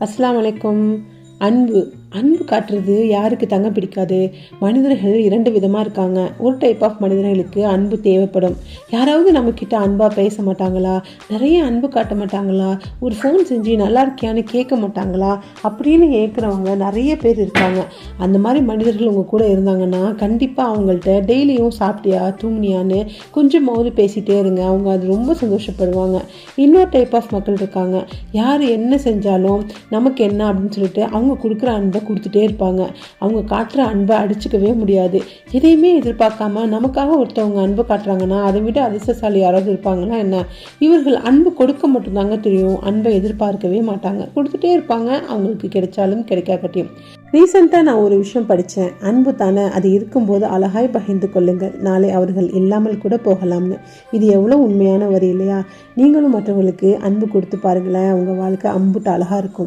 அஸ்லாம் அலைக்கும். அன்பு. அன்பு காட்டுறது யாருக்கு தங்க பிடிக்காது? மனிதர்கள் இரண்டு விதமாக இருக்காங்க. ஒரு டைப் ஆஃப் மனிதர்களுக்கு அன்பு தேவைப்படும். யாராவது நம்மக்கிட்ட அன்பாக பேச மாட்டாங்களா? நிறைய அன்பு காட்ட மாட்டாங்களா? ஒரு ஃபோன் செஞ்சு நல்லா இருக்கியான்னு கேட்க மாட்டாங்களா? அப்படின்னு கேட்குறவங்க நிறைய பேர் இருக்காங்க. அந்த மாதிரி மனிதர்கள் உங்கள் கூட இருந்தாங்கன்னா கண்டிப்பாக அவங்கள்ட்ட டெய்லியும் சாப்பிட்டியா தூங்கினியான்னு கொஞ்சமாவது பேசிகிட்டே இருங்க. அவங்க அது ரொம்ப சந்தோஷப்படுவாங்க. இன்னொரு டைப் ஆஃப் மக்கள் இருக்காங்க. யார் என்ன செஞ்சாலும் நமக்கு என்ன அப்படின்னு சொல்லிட்டு அவங்க கொடுக்குற அன்பை கொடுத்துட்டே இருப்பாங்க. அவங்க காட்டுற அன்பை அடிச்சுக்கவே முடியாது. எதையுமே எதிர்பார்க்காம நமக்காக ஒருத்தவங்க அன்பு காட்டுறாங்கன்னா அதை விட அதிர்ஷ்டசாலி யாராவது இருப்பாங்கன்னா என்ன? இவர்கள் அன்பு கொடுக்க மட்டும்தாங்க தெரியும். அன்பை எதிர்பார்க்கவே மாட்டாங்க. கொடுத்துட்டே இருப்பாங்க. அவங்களுக்கு கிடைச்சாலும் கிடைக்காக்கட்டியும் ரீசெண்டாக நான் ஒரு விஷயம் படித்தேன் அன்பு தானே அது இருக்கும்போது அழகாய் பகிர்ந்து கொள்ளுங்கள். நாளை அவர்கள் இல்லாமல் கூட போகலாம்னு. இது எவ்வளோ உண்மையான வரி இல்லையா? நீங்களும் மற்றவங்களுக்கு அன்பு கொடுத்து பாருங்களேன். உங்கள் வாழ்க்கை அம்புட்டு அழகாக இருக்கும்.